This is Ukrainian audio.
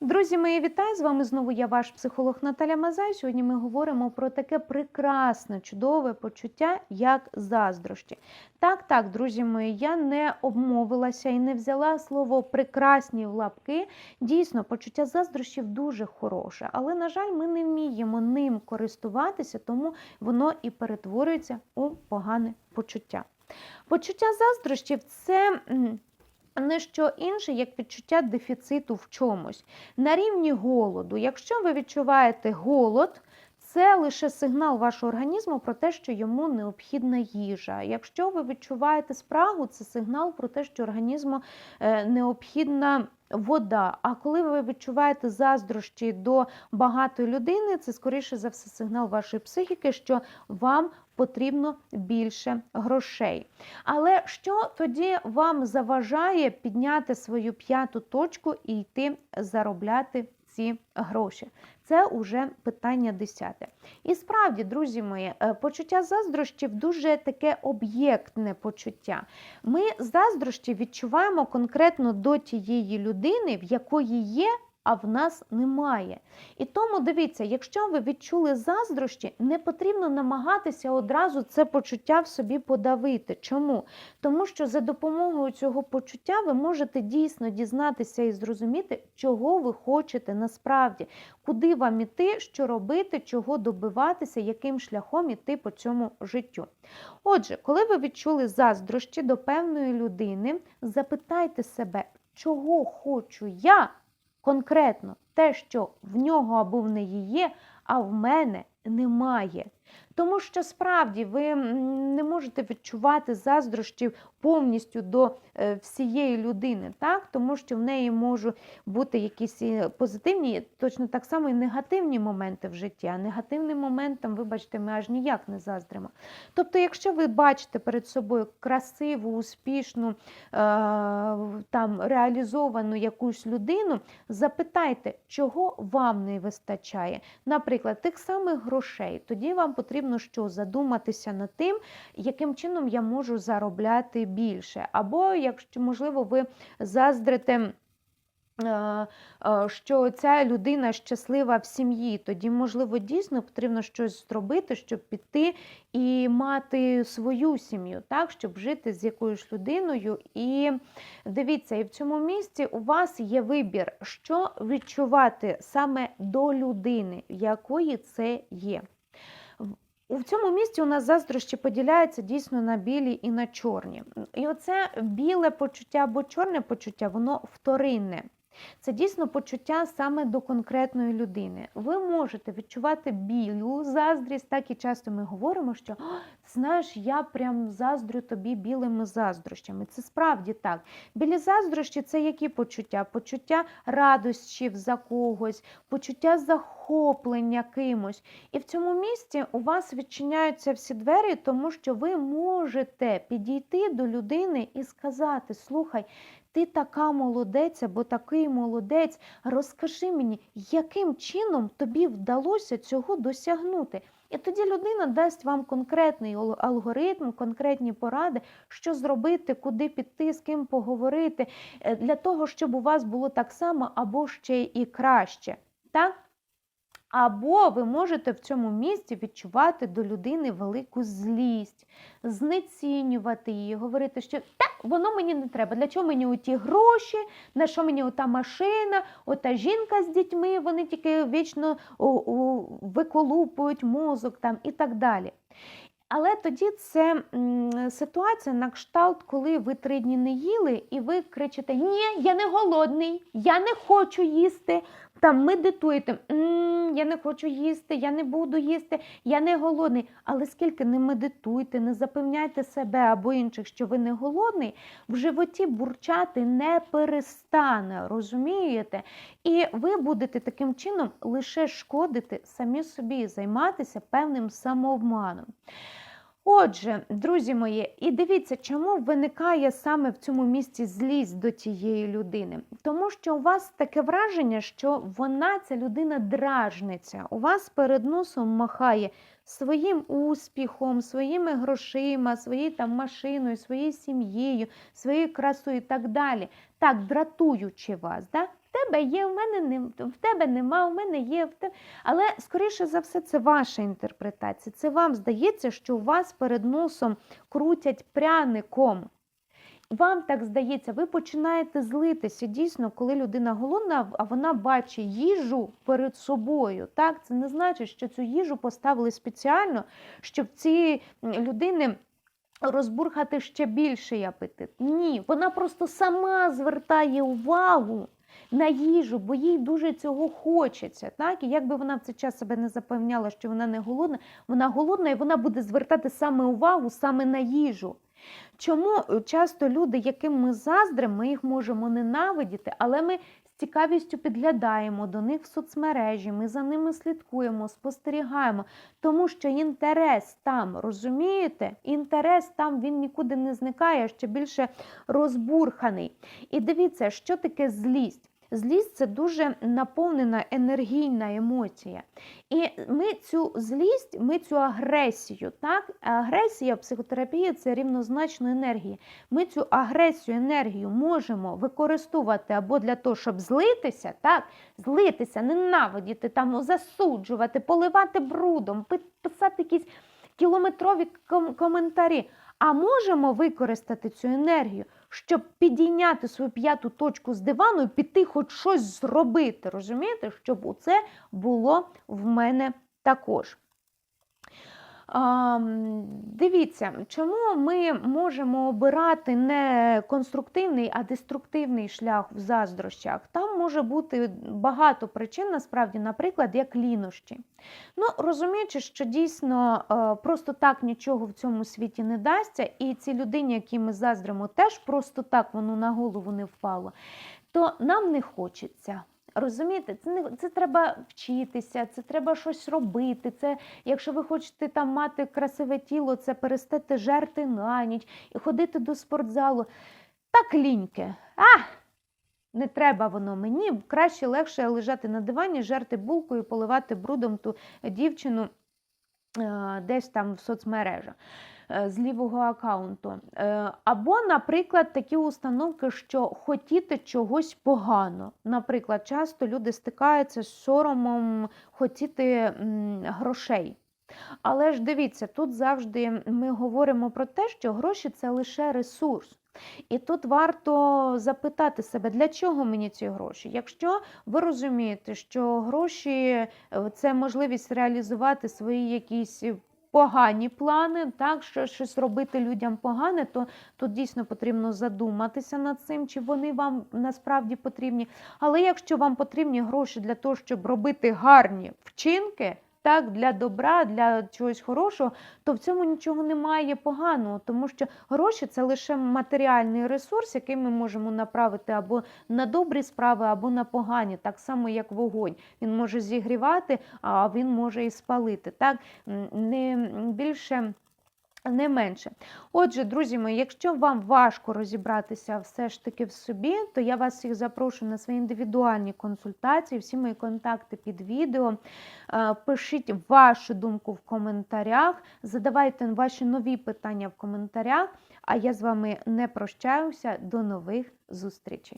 Друзі, мої вітаю! З вами знову я, ваш психолог Наталя Мазай. Сьогодні ми говоримо про таке прекрасне, чудове почуття, як заздрощі. Так, так, друзі мої, я не обмовилася і не взяла слово прекрасні в лапки. Дійсно, почуття заздрощів дуже хороше, але, на жаль, ми не вміємо ним користуватися, тому воно і перетворюється у погане почуття. Почуття заздрощів це. Не що інше, як відчуття дефіциту в чомусь. На рівні голоду. Якщо ви відчуваєте голод, це лише сигнал вашого організму про те, що йому необхідна їжа. Якщо ви відчуваєте спрагу, це сигнал про те, що організму е, необхідна вода. А коли ви відчуваєте заздрощі до багатої людини, це скоріше за все сигнал вашої психіки, що вам потрібно більше грошей. Але що тоді вам заважає підняти свою п'яту точку і йти заробляти ці гроші? Це уже питання десяте. І справді, друзі мої, е, почуття заздрощів дуже таке об'єктне почуття. Ми заздрощі відчуваємо конкретно до тієї людини, в якої є. А в нас немає. І тому дивіться, якщо ви відчули заздрощі, не потрібно намагатися одразу це почуття в собі подавити. Чому? Тому що за допомогою цього почуття ви можете дійсно дізнатися і зрозуміти, чого ви хочете насправді, куди вам іти, що робити, чого добиватися, яким шляхом іти по цьому життю. Отже, коли ви відчули заздрощі до певної людини, запитайте себе, чого хочу я конкретно те, що в нього або в неї є, а в мене немає. Тому що справді ви не можете відчувати заздрощів повністю до е, всієї людини, так? тому що в неї можуть бути якісь позитивні, точно так само і негативні моменти в житті, а негативним моментам, вибачте, ми аж ніяк не заздримо. Тобто, якщо ви бачите перед собою красиву, успішну, е, там, реалізовану якусь людину, запитайте, чого вам не вистачає. Наприклад, тих самих грошей. Тоді вам потрібно що задуматися над тим, яким чином я можу заробляти більше. Або, якщо можливо, ви заздрите. е, е, Що ця людина щаслива в сім'ї, тоді, можливо, дійсно потрібно щось зробити, щоб піти і мати свою сім'ю, так, щоб жити з якоюсь людиною. І дивіться, і в цьому місці у вас є вибір, що відчувати саме до людини, якої це є. У цьому місці у нас заздрощі поділяються дійсно на білі і на чорні. І оце біле почуття або чорне почуття, воно вторинне. Це дійсно почуття саме до конкретної людини. Ви можете відчувати білу заздрість, так і часто ми говоримо, що знаєш, я прям заздрю тобі білими заздрощами. Це справді так. Білі заздрощі це які почуття? Почуття радощів за когось, почуття захоплення кимось. І в цьому місці у вас відчиняються всі двері, тому що ви можете підійти до людини і сказати: слухай, ти така молодець або такий молодець, розкажи мені, яким чином тобі вдалося цього досягнути. І тоді людина дасть вам конкретний алгоритм, конкретні поради, що зробити, куди піти, з ким поговорити, е, для того, щоб у вас було так само або ще і краще. Так? Або ви можете в цьому місці відчувати до людини велику злість, знецінювати її, говорити, що так, воно мені не треба. Для чого мені оті гроші, на що мені ота машина, ота жінка з дітьми, вони тільки вічно виколупують мозок там і так далі. Але тоді це ситуація на кшталт, коли ви три дні не їли, і ви кричите: Ні, я не голодний, я не хочу їсти. Там медитуєте, «М, я не хочу їсти, я не буду їсти, я не голодний. Але скільки не медитуйте, не запевняйте себе або інших, що ви не голодний, в животі бурчати не перестане, розумієте? І ви будете таким чином лише шкодити самі собі займатися певним самообманом. Отже, друзі мої, і дивіться, чому виникає саме в цьому місці злість до тієї людини. Тому що у вас таке враження, що вона, ця людина, дражниця. У вас перед носом махає своїм успіхом, своїми грошима, своєю там машиною, своєю сім'єю, своєю красою і так далі. Так, дратуючи вас. Да? Тебе є, в мене не в тебе нема, в мене є в тебе. Але скоріше за все, це ваша інтерпретація. Це вам здається, що у вас перед носом крутять пряником. Вам так здається, ви починаєте злитися дійсно, коли людина голодна, а вона бачить їжу перед собою. Так, це не значить, що цю їжу поставили спеціально, щоб ці людини розбурхати ще більший апетит. Ні, вона просто сама звертає увагу на їжу, бо їй дуже цього хочеться. Так? І якби вона в цей час себе не запевняла, що вона не голодна, вона голодна і вона буде звертати саме увагу саме на їжу. Чому часто люди, яким ми заздримо, ми їх можемо ненавидіти, але ми з цікавістю підглядаємо до них в соцмережі, ми за ними слідкуємо, спостерігаємо, тому що інтерес там, розумієте? Інтерес там він нікуди не зникає, ще більше розбурханий. І дивіться, що таке злість. Злість це дуже наповнена енергійна емоція. І ми цю злість, ми цю агресію, так? Агресія в психотерапії це рівнозначно енергії. Ми цю агресію, енергію можемо використовувати або для того, щоб злитися, так? злитися, ненавидіти, там, засуджувати, поливати брудом, писати якісь кілометрові ком- коментарі. А можемо використати цю енергію, щоб підійняти свою п'яту точку з дивану і піти хоч щось зробити. Розумієте, щоб це було в мене також. Дивіться, чому ми можемо обирати не конструктивний, а деструктивний шлях в заздрощах. Там може бути багато причин, насправді, наприклад, як лінощі. Ну, розуміючи, що дійсно е, просто так нічого в цьому світі не дасться, і цій людині, якій ми заздримо, теж просто так воно на голову не впало, то нам не хочеться. Розумієте, це не це треба вчитися, це треба щось робити. Це, якщо ви хочете там мати красиве тіло, це перестати жерти на ніч і ходити до спортзалу. Так ліньке. А! Не треба воно мені. Краще легше лежати на дивані, жерти булку і поливати брудом ту дівчину десь там в соцмережах е, з лівого аккаунту. Е, Або, наприклад, такі установки, що хотіти чогось погано. Наприклад, часто люди стикаються з соромом хотіти грошей. Але ж дивіться, тут завжди ми говоримо про те, що гроші це лише ресурс. І тут варто запитати себе, для чого мені ці гроші? Якщо ви розумієте, що гроші е, це можливість реалізувати свої якісь погані плани, так, що щось робити людям погане, то тут дійсно потрібно задуматися над цим, чи вони вам насправді потрібні. Але якщо вам потрібні гроші для того, щоб робити гарні вчинки, так, для добра, для чогось хорошого, то в цьому нічого немає поганого, тому що гроші це лише матеріальний ресурс, який ми можемо направити або на добрі справи, або на погані, так само як вогонь. Він може зігрівати, а він може і спалити. Так, не більше. Не менше. Отже, друзі мої, якщо вам важко розібратися все ж таки в собі, то я вас всіх запрошую на свої індивідуальні консультації. Всі мої контакти під відео. Е, Пишіть вашу думку в коментарях, задавайте ваші нові питання в коментарях. А я з вами не прощаюся. До нових зустрічей.